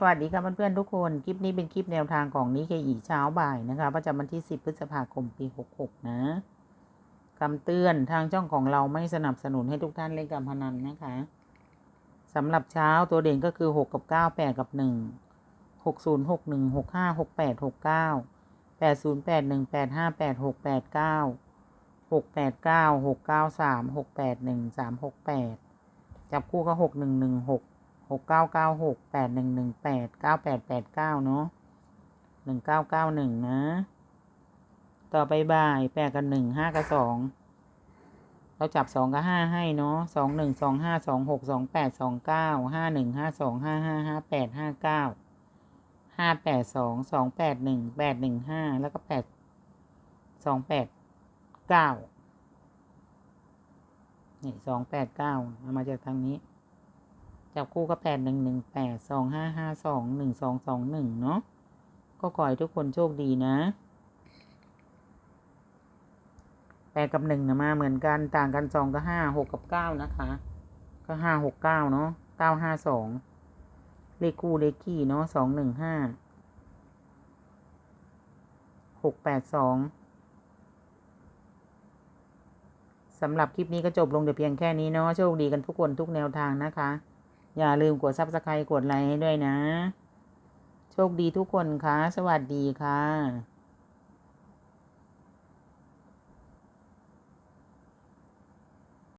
สวัสดีค่ะเพื่อนๆทุกคน คลิปนี้เป็นคลิปแนวทางของนิเคอีเช้าบ่ายนะคะ ประจำวันที่ 10 พฤษภาคมปี 66 นะคำเตือนทางช่องของเราไม่สนับสนุนให้ทุกท่านเล่นการพนันนะคะสำหรับเช้าตัวเด่นก็คือ 6 กับ 9 8 กับ 1 60 61 65 68 69 80 81 85 86 89 689 693 681 368 จับคู่ก็ 6116 หกเก้าเก้าหกแปดหนึ่งหนึ่งแปดเก้าแปดแปดเก้าเนาะหนึ่งเก้าเก้าหนึ่งนะ ต่อไปบ่ายแปดกับหนึ่งห้ากับสองเราจับสองกับห้าให้เนาะสองหนึ่งสองห้าสองหกสองแปดสองเก้าห้าหนึ่งห้าสองห้าห้าห้าแปดห้าเก้าห้าแปดสองสองแปดหนึ่งแปดหนึ่งห้าแล้วก็แปดสองแปดเก้านี่สองแปดเก้าเอามาจากทางนี้ จับคู่ก็แปดหนึ่งหนึ่งแปดสองห้าห้าสองหนึ่งสองสองหนึ่งเนาะก็ขอให้ทุกคนโชคดีนะแปดกับหนึ่งนะมาเหมือนกันต่างกันสองก็ห้าหกกับเก้านะคะ ก็ห้าหกเก้าเนาะเก้าห้าสองเลขคู่เลขคี่เนาะสองหนึ่งห้าหกแปดสองสำหรับคลิปนี้ก็จบลงแต่เพียงแค่นี้เนาะโชคดีกันทุกคนทุกแนวทางนะคะ อย่าลืมกดซับสไครต์กดไลค์ให้ด้วยนะ โชคดีทุกคนคะสวัสดีค่ะ